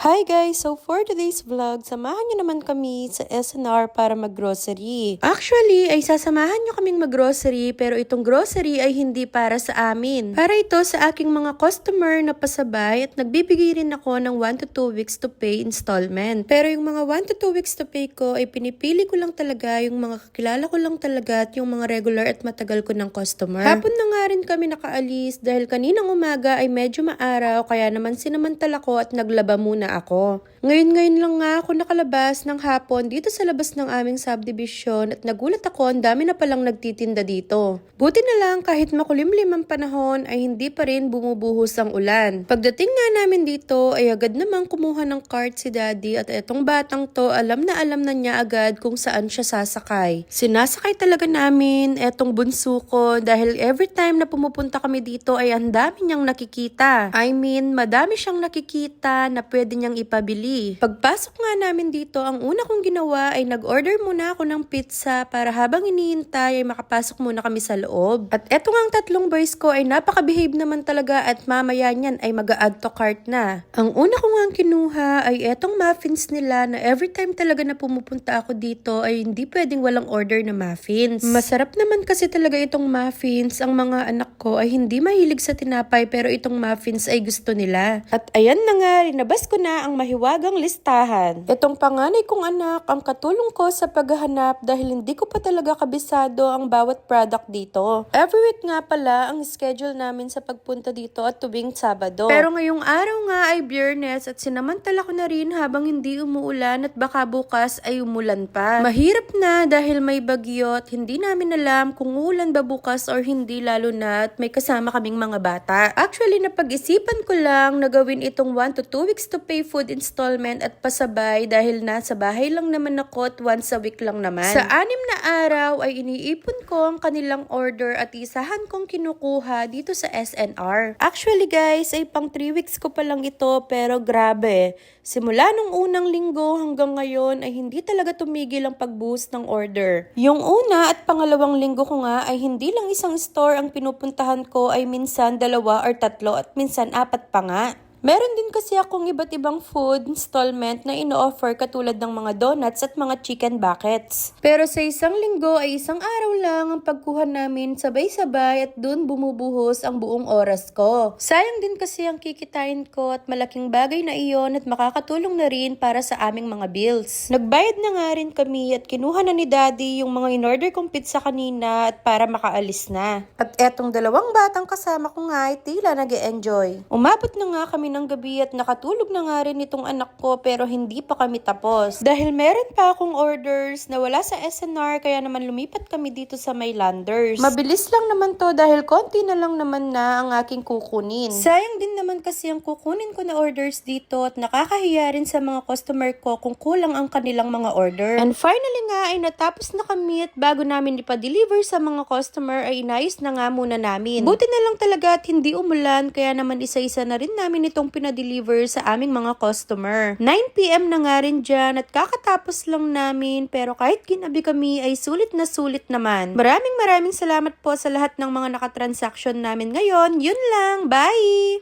Hi guys! So for today's vlog, samahan niyo naman kami sa SNR para mag-grocery. Actually, ay sasamahan niyo kaming mag-grocery pero itong grocery ay hindi para sa amin. Para ito sa aking mga customer na pasabay at nagbibigay rin ako ng 1 to 2 weeks to pay installment. Pero yung mga 1 to 2 weeks to pay ko ay pinipili ko lang talaga yung mga kakilala ko lang talaga at yung mga regular at matagal ko ng customer. Hapon na nga rin kami nakaalis dahil kaninang umaga ay medyo maaraw kaya naman sinamantala ko at naglaba muna ako. Ngayon-ngayon lang nga ako nakalabas ng hapon dito sa labas ng aming subdivision at nagulat ako ang dami na palang nagtitinda dito. Buti na lang kahit makulimlim ang panahon ay hindi pa rin bumubuhos ang ulan. Pagdating nga namin dito ay agad namang kumuha ng cart si daddy at etong batang to alam na alam na niya agad kung saan siya sasakay. Sinasakay talaga namin etong bunso ko dahil every time na pumupunta kami dito ay ang dami niyang nakikita. I mean, madami siyang nakikita na pwede niyang ipabili. Pagpasok nga namin dito, ang una kong ginawa ay nag-order muna ako ng pizza para habang iniintay ay makapasok muna kami sa loob. At eto nga ang tatlong boys ko ay napaka-behave naman talaga at mamaya niyan ay mag-add to cart na. Ang una ko nga kinuha ay etong muffins nila na every time talaga na pumupunta ako dito ay hindi pwedeng walang order na muffins. Masarap naman kasi talaga itong muffins. Ang mga anak ko ay hindi mahilig sa tinapay pero itong muffins ay gusto nila. At ayan na nga, rinabas ko na ang mahiwagang listahan. Itong panganay kong anak ang katulong ko sa paghahanap dahil hindi ko pa talaga kabisado ang bawat product dito. Every week nga pala ang schedule namin sa pagpunta dito at tuwing Sabado. Pero ngayong araw nga ay biyernes at sinamantala ko na rin habang hindi umuulan at baka bukas ay umulan pa. Mahirap na dahil may bagyo at hindi namin alam kung uulan ba bukas or hindi lalo na at may kasama kaming mga bata. Actually, napag-isipan ko lang na gawin itong 1 to 2 weeks to pay food installment at pasabay dahil nasa bahay lang naman ako at once a week lang naman. Sa anim na araw ay iniipon ko ang kanilang order at isahan kong kinukuha dito sa SNR. Actually guys, ay pang 3 weeks ko pa lang ito pero grabe. Simula nung unang linggo hanggang ngayon ay hindi talaga tumigil ang pagbuhos ng order. Yung una at pangalawang linggo ko nga ay hindi lang isang store ang pinupuntahan ko ay minsan dalawa or tatlo at minsan apat pa nga. Meron din kasi akong iba't ibang food installment na ino-offer katulad ng mga donuts at mga chicken buckets. Pero sa isang linggo ay isang araw lang ang pagkuha namin sabay-sabay at dun bumubuhos ang buong oras ko. Sayang din kasi ang kikitain ko at malaking bagay na iyon at makakatulong na rin para sa aming mga bills. Nagbayad na nga rin kami at kinuha na ni daddy yung mga in-order kong pizza kanina at para makaalis na. At etong dalawang batang kasama ko nga ay tila nag enjoy Umabot na nga kami ng gabi at nakatulog na nga rin itong anak ko pero hindi pa kami tapos. Dahil meron pa akong orders na wala sa SNR kaya naman lumipat kami dito sa Maylanders. Mabilis lang naman to dahil konti na lang naman na ang aking kukunin. Sayang din naman kasi ang kukunin ko na orders dito at nakakahiya rin sa mga customer ko kung kulang ang kanilang mga order. And finally nga ay natapos na kami at bago namin ipa-deliver sa mga customer ay inayos na nga muna namin. Buti na lang talaga at hindi umulan kaya naman isa-isa na rin namin itong pinadeliver sa aming mga customer. 9pm na nga rin dyan at kakatapos lang namin pero kahit ginabi kami ay sulit na sulit naman. Maraming maraming salamat po sa lahat ng mga nakatransaction namin ngayon. Yun lang. Bye!